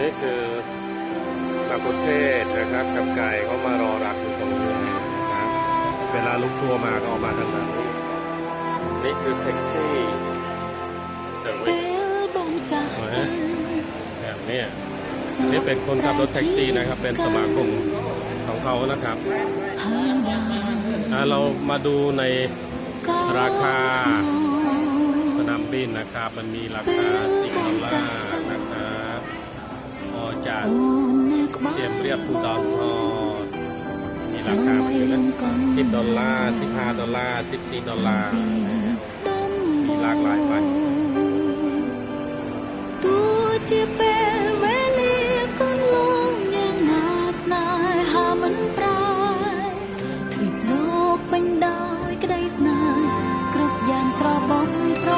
นี่คือมะกุเทศนะครับ กับไก่เขามารอรับอยู่ตรงนี้นะเวลาลุกทัวมาก็ออกมาทางนั้นนี่คือแท็กซี่เซอร์วิสแบบนี้นี่เป็นคนขับรถแท็กซี่นะครับ เป็นสมาคมของเขานะครับเรามาดูในราคาสนามบินนะครับ มันมีราคาสิงคโปร์นะครับ ออกจาก អូននៅក្បែរ เชียมเรียบภูดอนทอดมีราคาไปอยู่นะ10 ดอลลาร์ 15 ดอลลาร์ 14 ดอลลาร์ มีหลากหลายไป ទោះជាពេលវេលាកន្លងយ៉ាងណាស្នេហាមិនប្រែទ្វីបលោកពេញដោយក្តីស្នេហ៍គ្រប់យ៉ាងស្រស់បំព្រ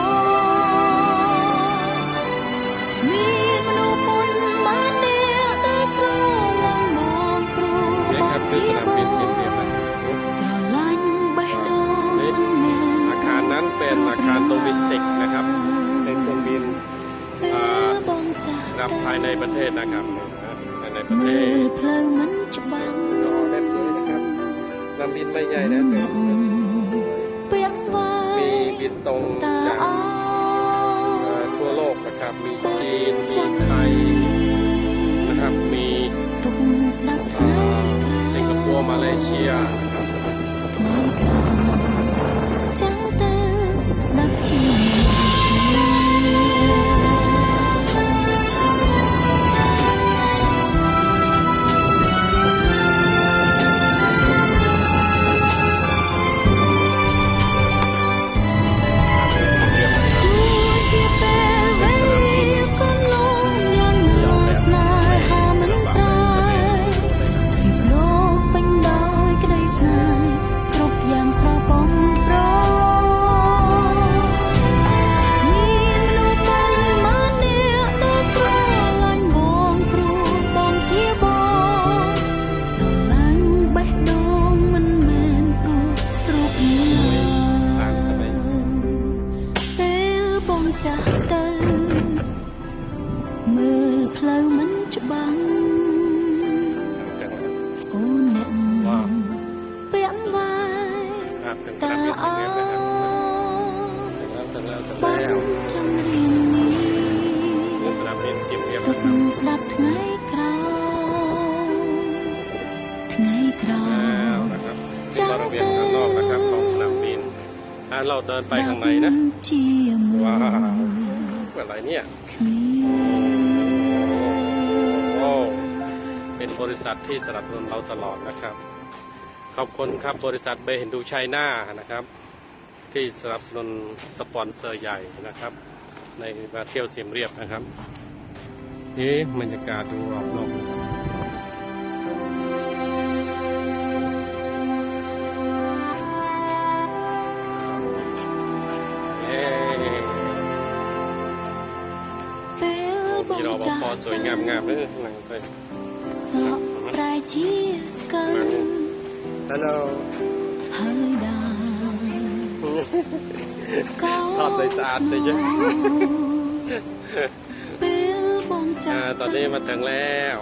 ในสนามบินเชียงเดียมนอาคารนั้นเป็นอาคารโดมิสติกนะครับ เป็นเครื่องบินรับภายในประเทศนะครับภายในประเทศนะครอเล่นด้วยนะครับลำบินไม่ใหญ่นะแต่มีบินตรงจากทั่วโลกนะครับ มีจีน มีไทยนะครับ มี 马来西亚。 ตาอ้อบันจำเรียนนี้ตุสดับไงกราวไงกราวจำเตือนเราเดินไปข้างในนะว้าวอะไรเนี่ยโอ้เป็นบริษัทที่สนับสนุนเราตลอดนะครับ ขอบคุณครับบริษัทเบเห็นดูไชน่านะครับ ที่สนับสนุนสปอนเซอร์ใหญ่นะครับ ในมาเที่ยวเสียมเรียบนะครับนี่บรรยากาศดูออกนอกมีรอปภสวยงามงาๆเลยหลังใส่ So пройди ฮัลโหลภาพใสสะอาดเลยจ้ะตอนนี้มาถึงแล้ว